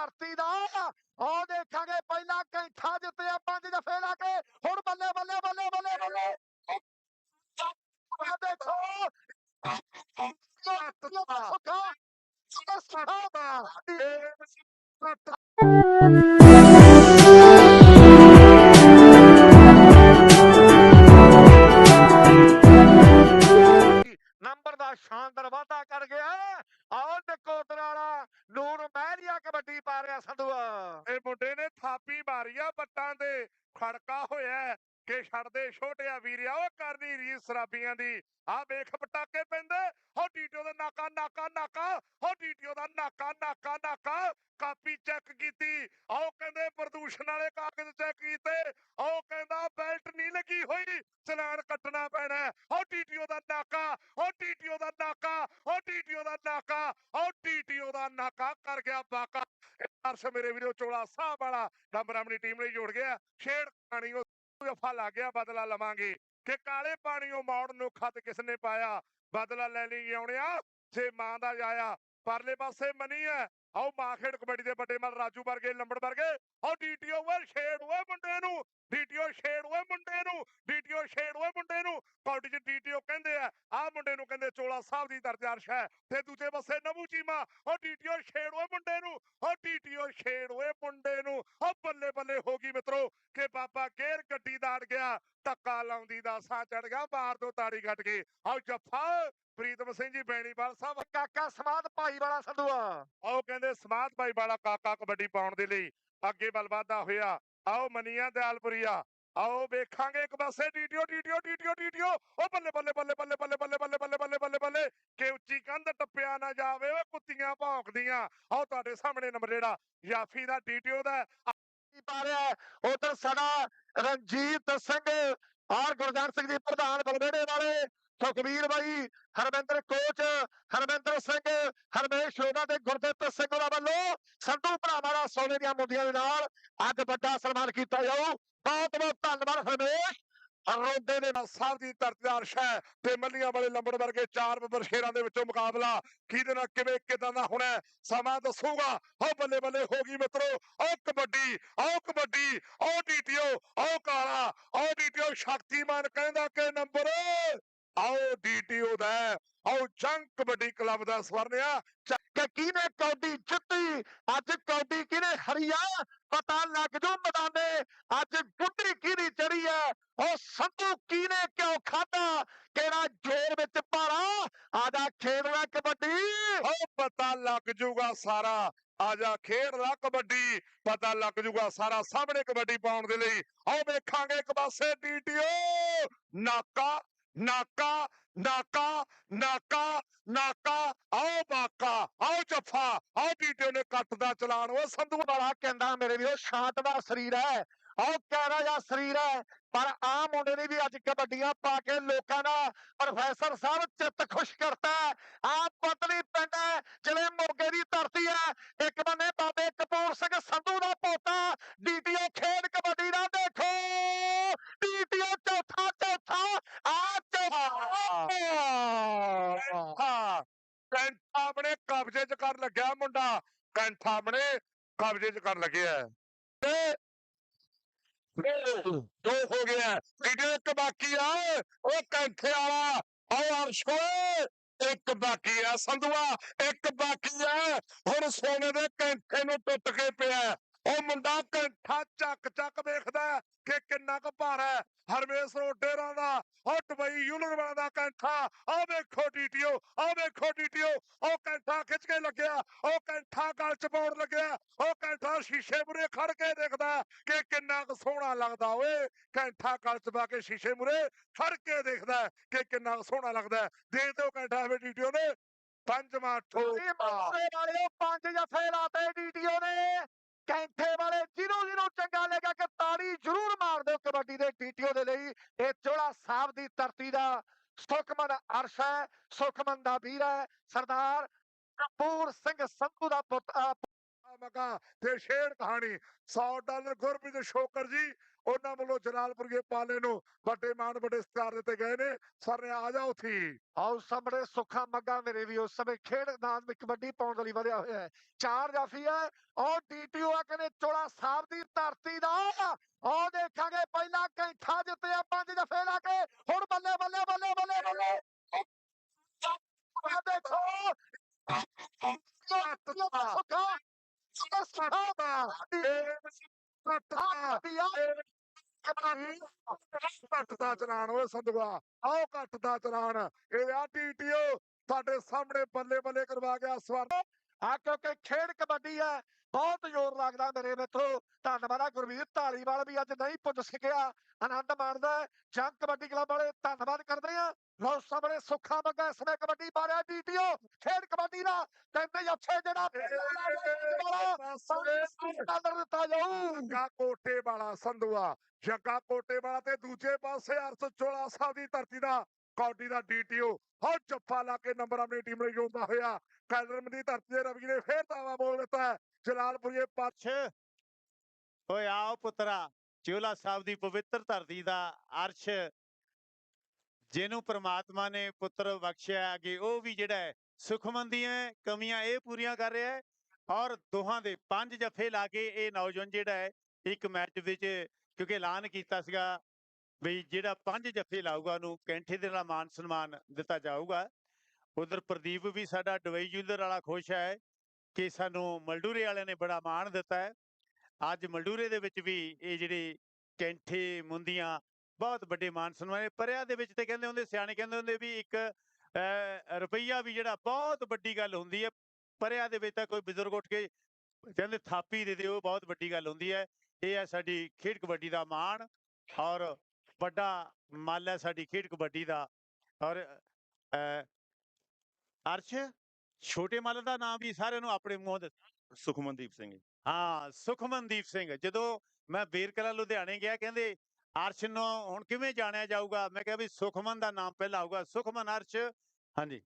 ਧਰਤੀ ਦਾ। ਉਹ ਦੇਖਾਂਗੇ, ਪਹਿਲਾਂ ਕੈਂਠਾ ਜਿੱਤਿਆ ਪੰਜ ਜਫੇ ਲਾ ਕੇ, ਹੁਣ ਬੱਲੇ ਬੱਲੇ ਬੱਲੇ ਬੱਲੇ ਬੱਲੇ। ਦੇਖੋ। ਨੰਬਰ ਦਾ ਸ਼ਾਨਦਾਰ ਵਾਧਾ ਕਰ ਗਿਆ ਆਓ ਨਕੋਦਰ ਵਾਲਾ ਨੂਰ ਮਹਿਰੀਆ ਕਬੱਡੀ ਇਹ ਮੁੰਡੇ ਨੇ ਥਾਪੀ ਮਾਰੀ ਆ ਬੱਟਾਂ ਤੇ। ਖੜਕਾ ਹੋਇਆ ਕਿ ਛੱਡਦੇ ਛੋਟਿਆ ਵੀਰਿਆ, ਉਹ ਕਰਨੀ ਰੀਸ ਸਰਾਬੀਆਂ ਦੀ। ਆ ਵੇਖ ਪਟਾਕੇ ਪੈਂਦੇ। ਹੋ ਡੀਟੀਓ ਦਾ ਨਾਕਾ ਨਾਕਾ ਨਾਕਾ। ਹੋ ਡੀਟੀਓ ਦਾ ਨਾਕਾ ਨਾਕਾ ਨਾਕਾ ਕਾਪੀ ਚੈੱਕ ਕੀਤੀ। ਆਓ ਕਹਿੰਦੇ ਪ੍ਰਦੂਸ਼ਣ ਵਾਲੇ ਕਾਗਜ਼ ਚੈੱਕ ਕੀਤੇ। ਆਓ ਕਹਿੰਦਾ ਬੈਲਟ ਨਹੀਂ ਲੱਗੀ ਹੋਈ, ਚਲਾਨ ਕੱਟਣਾ ਪੈਣਾ। ਹੈ। ਹੋ ਦਾ ਨਾਕਾ ਹੋ ਡੀਟੀਓ ਦਾ ਨਾਕਾ ਹੋ ਡੀਟੀਓ ਦਾ ਨਾਕਾ ਹੋ ਡੀਟੀਓ ਦਾ ਨਾਕਾ ਕਰ ਗਿਆ ਬਾਕਾ ਅਰਸ਼ ਮੇਰੇ ਵੀਰੋ, ਚੋਲਾ ਸਾਹ ਵਾਲਾ ਨੰਬਰ ਟੀਮ ਲਈ ਜੋੜ ਗਿਆ। ਛੇੜ ਪਾਣੀ ਉਹ ਦਫਾ ਲੱਗ ਗਿਆ, ਬਦਲਾ ਲਵਾਂਗੇ। ਕਿ ਕਾਲੇ ਪਾਣੀ ਉਹ ਮੌੜ ਨੂੰ ਖਤ ਕਿਸ ਨੇ ਪਾਇਆ? ਬਦਲਾ ਲੈ ਲਈ ਆਉਣਿਆ, ਜੇ ਮਾਂ ਦਾ ਜਾਇਆ। ਪਰਲੇ ਪਾਸੇ ਮਨੀ ਹੈ। ਆਓ ਮਾਂ ਖੇਡ ਕਬੱਡੀ ਦੇ ਵੱਡੇ ਮਲ ਰਾਜੂ ਵਰਗੇ, ਲੰਬੜ ਵਰਗੇ। ਆਓ ਡੀਟੀਓ ਓਏ ਛੇੜ ਓਏ ਮੁੰਡੇ ਨੂੰ। ਡੀਟੀਓ ਛੇੜ ਓਏ ਮੁੰਡੇ ਨੂੰ, ਡੀਟੀਓ ਛੇੜ ਓਏ ਮੁੰਡੇ ਨੂੰ। ਕੌਡੀ ਚ ਡੀਟੀਓ ਕਹਿੰਦੇ ਆ ਆ ਮੁੰਡੇ ਨੂੰ ਕਹਿੰਦੇ ਚੋਲਾ ਸਾਹਿਬ ਦੀ ਦਰਜਾਰਸ਼ ਹੈ। ਤੇ ਦੂਜੇ ਪਾਸੇ ਨਵੂ ਚੀਮਾ, ਉਹ ਡੀਟੀਓ ਛੇੜ ਓਏ ਮੁੰਡੇ ਨੂੰ, ਉਹ ਡੀਟੀਓ ਛੇੜ ਓਏ ਮੁੰਡੇ ਨੂੰ। ਉਹ ਬੱਲੇ ਬੱਲੇ ਹੋ ਗਈ ਮਿੱਤਰੋ, ਕਿ ਬਾਬਾ ਗੇਰ ਗੱਡੀ ਦਾ ਅੜ ਗਿਆ, ਧੱਕਾ ਲਾਉਂਦੀ ਦਾ ਸਾਹ ਚੜ ਗਿਆ ਬਾਹਰ ਤੋਂ ਤਾੜੀ ਕੱਟ ਕੇ। ਆਓ ਜੱਫਾ, ਪ੍ਰੀਤਮ ਸਿੰਘ ਜੀ ਬੈਣੀਵਾਲ ਸਾਹਿਬ, ਕਾਕਾ ਸਮਾਦ ਭਾਈ ਵਾਲਾ ਸੰਧੂਆ। ਉਹ ਕਹਿੰਦੇ ਸਮਾਧ ਭਾਈ ਵਾਲਾ ਕਾਕਾ ਕਬੱਡੀ ਪਾਉਣ ਦੇ ਲਈ। ਅੱਗੇ ਬਲ ਵਾਧਾ ਹੋਇਆ। ਆਓ ਮਨੀਆਂ ਦਿਆਲਪੁਰੀਆ ਆਓ ਵੇਖਾਂਗੇ ਇੱਕ ਪਾਸੇ ਡੀਟੀਓ ਡੀਟੀਓ ਡੀਟੀਓ ਡੀਟੀਓ ਉਹ ਬੱਲੇ ਬੱਲੇ ਬੱਲੇ ਬੱਲੇ ਬੱਲੇ ਬੱਲੇ ਬੱਲੇ ਬੱਲੇ ਬੱਲੇ ਬੱਲੇ ਬੱਲੇ ਕਿ ਉੱਚੀ ਕੰਧ ਟੱਪਿਆ ਨਾ ਜਾਵੇ ਓਏ ਕੁੱਤੀਆਂ ਭੌਂਕਦੀਆਂ ਆਓ ਤੁਹਾਡੇ ਸਾਹਮਣੇ ਨੰਬਰ ਜਿਹੜਾ ਯਾਫੀ ਦਾ ਡੀਟੀਓ ਦਾ ਪਾ ਰਿਹਾ ਉਧਰ ਸਾਡਾ ਰਣਜੀਤ ਸਿੰਘ ਆਰ ਗੁਰਜੰਟ ਸਿੰਘ ਜੀ ਪ੍ਰਧਾਨ ਬਲਵੇੜੇ ਵਾਲੇ ਸੁਖਬੀਰ ਬਾਈ, ਹਰਮਿੰਦਰ ਕੋਚ, ਹਰਮਿੰਦਰ ਸਿੰਘ, ਹਰਮੇਸ਼ ਉਹਨਾਂ ਦੇ ਗੁਰਦਿੱਤ ਸਿੰਘ ਉਹਨਾਂ ਵੱਲੋਂ ਸੰਧੂ ਭਰਾਵਾਂ ਦਾ ਸੋਨੇ ਦੀਆਂ ਮੁੰਦੀਆਂ ਦੇ ਨਾਲ ਅੱਜ ਵੱਡਾ ਸਨਮਾਨ ਕੀਤਾ ਜਾਊ। ਬਹੁਤ ਬਹੁਤ ਧੰਨਵਾਦ ਹਰਮੇਸ਼। ਰੋਡੇ ਦੇ ਸਾਹਿਬ ਦੀ ਧਰਤੀ ਦਾ ਅਰਸ਼ ਹੈ। ਤੇ ਮੱਲੀਆਂ ਵਾਲੇ ਲੰਬੜ ਵਰਗੇ ਚਾਰ ਬੱਬਰ ਸ਼ੇਰਾਂ ਦੇ ਵਿੱਚੋਂ ਮੁਕਾਬਲਾ ਕਿਹਦੇ ਨਾਲ, ਕਿਵੇਂ, ਕਿਦਾਂ ਦਾ ਹੋਣਾ ਸਮਾਂ ਦੱਸੂਗਾ। ਹੋ ਬੱਲੇ ਬੱਲੇ ਹੋ ਗਈ ਮਿੱਤਰੋ ਆਓ ਕਬੱਡੀ ਆਓ ਕਬੱਡੀ ਆਓ ਡੀਟੀਓ ਆਓ ਕਾਲਾ ਆਓ ਡੀਟੀਓ ਸ਼ਕਤੀਮਾਨ ਕਹਿੰਦਾ ਕਿ ਨੰਬਰ ਆਓ ਡੀਟੀਓ ਦਾ, ਆਓ ਜੰਗ ਕਬੱਡੀ ਕਲੱਬ ਦਾ ਸਵਰਨਿਆ। ਕਿ ਕਿਹਨੇ ਕੌਡੀ ਜਿੱਤੀ? ਅੱਜ ਕੌਡੀ ਕਿਹਨੇ ਹਰੀ ਆ? ਪਤਾ ਲੱਗ ਜੂ ਮੈਦਾਨੇ। ਅੱਜ ਗੁੱਡੀ ਕਿਹਦੀ ਚੜੀ ਹੈ ਉਹ ਸੰਧੂ ਕਿਹਨੇ ਕਿਉਂ ਖਾਦਾ ਕਿਹੜਾ ਜੋਰ ਵਿੱਚ ਭਾਰਾ? ਆਦਾ ਖੇਡਣਾ ਕਬੱਡੀ। ਉਹ ਪਤਾ ਲੱਗ ਜੂਗਾ ਸਾਰਾ। ਆਜਾ ਖੇਡ ਲਾ ਕਬੱਡੀ। ਪਤਾ ਲੱਗ ਜੂਗਾ ਸਾਰਾ ਸਾਹਮਣੇ ਕਬੱਡੀ ਪਾਉਣ ਦੇ ਲਈ। ਆਓ ਵੇਖਾਂਗੇ ਇੱਕ ਪਾਸੇ ਡੀਟੀਓ। ਨਾਕਾ ਨਾਕਾ ਨਾਕਾ ਨਾਕਾ ਨਾਕਾ, ਆਓ ਬਾਕਾ, ਆਓ ਜੱਫਾ, ਆਓ ਡੀਟੀਓ ਨੇ ਕੱਟ ਦਾ ਉਹ ਸੰਧੂ ਵਾਲਾ ਕਹਿੰਦਾ ਮੇਰੇ ਵੀਰੋ, ਸ਼ਾਂਤ ਦਾ ਸਰੀਰ ਹੈ। ਉਹ ਕਹਿਰਾ ਜਿਹਾ ਸਰੀਰ ਹੈ, ਪਰ ਆ ਮੁੰਡੇ ਨੇ ਵੀ ਅੱਜ ਕਬੱਡੀਆਂ ਪਾ ਕੇ ਲੋਕਾਂ ਦਾ ਪ੍ਰੋਫੈਸਰ ਸਾਹਿਬ ਚਿੱਤ ਖੁਸ਼ ਕਰਤਾ ਆ ਪਤਲੀ ਪਿੰਡ ਹੈ, ਜਿਵੇਂ ਮੋਗੇ ਦੀ ਧਰਤੀ ਹੈ। ਇੱਕ ਬੰਨੇ ਬਾਬੇ ਕਪੂਰ ਸਿੰਘ ਸੰਧੂ ਦਾ ਪੋਤਾ ਡੀਟੀਓ ਖੇਡ ਕਬੱਡੀ ਦਾ ਦੇਖੋ। ਡੀਟੀਓ ਚੌਥਾ ਕਬਜ਼ੇ 'ਚ ਕਰ ਲੱਗਿਆ ਮੁੰਡਾ, ਕੈਂਠਾ ਆਪਣੇ ਕਬਜ਼ੇ 'ਚ ਕਰ ਲੱਗਿਆ ਤੇ ਦੋ ਹੋ ਗਿਆ ਵੀਡੀਓ ਇੱਕ ਬਾਕੀ ਆ, ਉਹ ਕੈਂਠੇ ਵਾਲਾ ਆਓ ਅਰਸ਼ ਇੱਕ ਬਾਕੀ ਆ ਸੰਧੂਆ, ਇੱਕ ਬਾਕੀ ਆ, ਹੁਣ ਸੋਨੇ ਦੇ ਕੈਂਠੇ ਨੂੰ ਟੁੱਟ ਕੇ ਪਿਆ। ਉਹ ਮੁੰਡਾ ਕੈਂਠਾ ਚੱਕ ਚੱਕ ਵੇਖਦਾ ਕਿ ਕਿੰਨਾ ਕੁ ਭਾਰਾ ਹੈ। ਹਰਮੇਸ਼ ਰੋਡੇਰਾਂ ਦਾ ਉਹ ਦੁਬਈ ਯੂਨੀਵਰਸਿਟੀ ਦਾ ਕੈਂਠਾ ਆਹ ਵੇਖੋ ਡੀਟੀਓ ਆਹ ਵੇਖੋ ਡੀਟੀਓ ਉਹ ਕੈਂਠਾ ਖਿੱਚ ਕੇ ਲੱਗਿਆ ਉਹ ਕੈਂਠਾ ਗਲ ਚ ਪਾਉਣ ਲੱਗਿਆ ਉਹ ਕੈਂਠਾ ਸ਼ੀਸ਼ੇ ਮੁਰੇ ਖੜ ਕੇ ਦੇਖਦਾ ਕਿ ਕਿੰਨਾ ਕੁ ਸੋਹਣਾ ਲੱਗਦਾ ਓਏ। ਕੈਂਠਾ ਗਲ ਚ ਪਾ ਕੇ ਸ਼ੀਸ਼ੇ ਮੁਰੇ ਖੜ ਕੇ ਦੇਖਦਾ ਕਿ ਕਿੰਨਾ ਕੁ ਸੋਹਣਾ ਲੱਗਦਾ। ਦੇ ਉਹ ਕੈਂਠਾ ਵੇ ਡੀਟੀਓ ਨੇ ਪੰਜਵਾਂ ਠੋਕਾ ਮੋਰੇ ਵਾਲੇ ਪੰਜ ਜਫੇ ਲਾਤੇ ਡੀਟੀਓ ਨੇ। ਕੈਂਠੇ ਵਾਲੇ ਜਿਹਨੂੰ ਜਿਹਨੂੰ ਚੰਗਾ ਲੱਗਾ ਕਿ ਤਾੜੀ ਜ਼ਰੂਰ ਦਿਓ ਕਬੱਡੀ ਦੇ ਡੀਟੀਓ ਦੇ ਲਈ ਇਹ ਚੋਲਾ ਸਾਹਿਬ ਦੀ ਧਰਤੀ ਦਾ ਸੁਖਮਨ ਅਰਸ਼ ਹੈ, ਸੁਖਮਨ ਦਾ ਵੀਰ ਹੈ, ਸਰਦਾਰ ਕਪੂਰ ਸਿੰਘ ਸੰਧੂ ਦਾ ਪੁੱਤ ਮਗਾ, ਤੇ ਸ਼ੇਰ ਕਹਾਣੀ। 100 ਡਾਲਰ ਗੁਰਪ੍ਰੀਤ ਸ਼ੋਕਰ ਜੀ ਉਹਨਾਂ ਵੱਲੋਂ ਜਲਾਲਪੁਰਗੇ ਪਾਲੇ ਨੂੰ ਵੱਡੇ ਮਾਣ ਵੱਡੇ ਸਤਿਕਾਰ ਦਿੱਤੇ ਗਏ ਨੇ। ਸਰ ਨੇ ਆ ਜਾਓ ਥੀ ਆਓ ਸਾਹਮਣੇ ਸੁੱਖਾ ਮੱਗਾ ਮੇਰੇ ਵੀ ਉਸ ਸਮੇਂ ਖੇਡ ਨਾਮ ਵਿੱਚ ਕਬੱਡੀ ਪਾਉਣ ਦੇ ਲਈ ਵਧਿਆ ਹੋਇਆ ਹੈ। ਚਾਰ ਜਾਫੀ ਹੈ ਉਹ ਡੀਟੀਓ ਆ ਕਹਿੰਦੇ ਚੋਲਾ ਸਾਹਿਬ ਦੀ ਧਰਤੀ ਦਾ। ਉਹ ਦੇਖਾਂਗੇ ਪਹਿਲਾ ਕੈਂਠਾ ਜਿੱਤਿਆ ਪੰਜ ਜਫੇ ਲਾ ਕੇ। ਹੁਣ ਬੱਲੇ ਬੱਲੇ ਬੱਲੇ ਬੱਲੇ ਬੱਲੇ। ਦੇਖੋ। ਸੁੱਖਾ। ਸੁੱਖਾ। ਸੁੱਖਾ। ਘੱਟ ਦਾ ਚਲਾਨ, ਓਏ ਸੰਧਵਾ ਆਓ ਘੱਟ ਦਾ ਇਹ ਆ ਟੀਟੀਓ ਤੁਹਾਡੇ ਸਾਹਮਣੇ ਬੱਲੇ ਬੱਲੇ ਕਰਵਾ ਗਿਆ ਸਵਰ ਆ ਕਿਉਂਕਿ ਖੇਡ ਕਬੱਡੀ ਹੈ, ਬਹੁਤ ਜ਼ੋਰ ਲੱਗਦਾ ਮੇਰੇ ਮਿੱਤਰੋ। ਧੰਨਵਾਦ ਆ ਗੁਰਵੀਰ ਧਾਲੀਵਾਲ ਵੀ ਅੱਜ ਨਹੀਂ ਪੁੱਜ ਸਕਿਆ, ਆਨੰਦ ਮਾਣਦਾ ਜੰਗ ਕਬੱਡੀ ਕਲੱਬ ਵਾਲੇ ਧੰਨਵਾਦ ਕਰਦੇ ਆ। ਲੋ ਸਾਹਮਣੇ ਸੁੱਖਾ ਮੱਗਾ ਇਸ ਵੇ ਕਬੱਡੀ ਬਾਰਿਆ ਡੀਟੀਓ ਖੇਡ ਕਬੱਡੀ ਦਾ ਤਿੰਨ ਅੱਛੇ ਜਿਹੜਾ ਡਾਲਰ ਦਿੱਤਾ ਜਾਊ। ਜੱਗਾ ਕੋਟੇ ਵਾਲਾ ਸੰਧੂਆ ਜੱਗਾ ਕੋਟੇ ਵਾਲਾ ਤੇ ਦੂਜੇ ਪਾਸੇ ਅਰਸ ਚੋਲਾ ਸਾਹਿਬ ਦੀ ਧਰਤੀ ਦਾ ਕੌਡੀ ਦਾ ਡੀਟੀਓ। ਹੋ ਜੱਫਾ ਲਾ ਕੇ ਨੰਬਰ ਆਪਣੀ ਟੀਮ ਲਈ ਜੋੜਦਾ ਹੋਇਆ। ਕੈਲਰਮ ਦੀ ਧਰਤੀ ਦੇ ਰਵੀ ਨੇ ਫੇਰ ਦਾਵਾ ਬੋਲ ਦਿੱਤਾ। ਜਲਾਲਪੁਰੀਏ ਪਾ ਛ ਓਏ ਆਓ ਪੁੱਤਰਾ ਚੋਲਾ ਸਾਹਿਬ ਦੀ ਪਵਿੱਤਰ ਧਰਤੀ ਦਾ ਅਰਸ਼ ਜਿਹਨੂੰ ਪ੍ਰਮਾਤਮਾ ਨੇ ਪੁੱਤਰ ਬਖਸ਼ਿਆ ਕਿ ਉਹ ਵੀ ਜਿਹੜਾ ਹੈ, ਸੁਖਮਨ ਦੀਆਂ ਕਮੀਆਂ ਇਹ ਪੂਰੀਆਂ ਕਰ ਰਿਹਾ ਹੈ ਔਰ ਦੋਹਾਂ ਦੇ ਪੰਜ ਜਫੇ ਲਾ ਕੇ ਇਹ ਨੌਜਵਾਨ ਜਿਹੜਾ ਹੈ, ਇੱਕ ਮੈਚ ਵਿੱਚ ਕਿਉਂਕਿ ਐਲਾਨ ਕੀਤਾ ਸੀਗਾ ਵੀ ਜਿਹੜਾ ਪੰਜ ਜਫੇ ਲਾਊਗਾ ਉਹਨੂੰ ਕੈਂਠੇ ਦੇ ਨਾਲ ਮਾਨ ਸਨਮਾਨ ਦਿੱਤਾ ਜਾਊਗਾ। ਉਧਰ ਪ੍ਰਦੀਪ ਵੀ ਸਾਡਾ ਡਵਈ ਜੂਲਰ ਵਾਲਾ ਖੁਸ਼ ਹੈ ਕਿ ਸਾਨੂੰ ਮਲਡੂਰੇ ਵਾਲਿਆਂ ਨੇ ਬੜਾ ਮਾਣ ਦਿੱਤਾ ਹੈ। ਅੱਜ ਮਲਡੂਰੇ ਦੇ ਵਿੱਚ ਵੀ ਇਹ ਜਿਹੜੇ ਕੈਂਠੇ ਮੁੰਦੀਆਂ ਬਹੁਤ ਵੱਡੇ ਮਾਨ ਸਨਮਾਨ ਪਰਿਆ ਦੇ ਵਿੱਚ ਤੇ ਕਹਿੰਦੇ ਹੁੰਦੇ ਸਿਆਣੇ ਕਹਿੰਦੇ ਹੁੰਦੇ ਵੀ ਇੱਕ ਰੁਪਈਆ ਵੀ ਜਿਹੜਾ ਬਹੁਤ ਵੱਡੀ ਗੱਲ ਹੁੰਦੀ ਹੈ। ਪਰਿਆ ਦੇ ਵਿੱਚ ਤਾਂ ਕੋਈ ਬਜ਼ੁਰਗ ਉੱਠ ਕੇ ਕਹਿੰਦੇ ਥਾਪੀ ਦੇ ਦਿਓ ਬਹੁਤ ਵੱਡੀ ਗੱਲ ਹੁੰਦੀ ਹੈ। ਇਹ ਹੈ ਸਾਡੀ ਖੇਡ ਕਬੱਡੀ ਦਾ ਮਾਣ ਔਰ ਵੱਡਾ ਮੱਲ ਹੈ ਸਾਡੀ ਖੇਡ ਕਬੱਡੀ ਦਾ। ਔਰ ਅਰਸ਼ ਛੋਟੇ ਮੱਲ ਦਾ ਨਾਮ ਵੀ ਸਾਰਿਆਂ ਨੂੰ ਆਪਣੇ ਮੂੰਹੋਂ ਦੱਸ। ਸੁਖਮਨਦੀਪ ਸਿੰਘ। ਹਾਂ ਸੁਖਮਨਦੀਪ ਸਿੰਘ। ਜਦੋਂ ਮੈਂ ਬੇਰਕਲਾ ਲੁਧਿਆਣੇ ਗਿਆ ਕਹਿੰਦੇ ਅਰਸ਼ ਨੂੰ ਹੁਣ ਕਿਵੇਂ ਜਾਣਿਆ ਜਾਊਗਾ? ਮੈਂ ਕਿਹਾ ਵੀ ਸੁਖਮਨ ਦਾ ਨਾਮ ਪਹਿਲਾਂ ਆਊਗਾ। ਸੁਖਮਨ, ਅਰਸ਼? ਹਾਂਜੀ।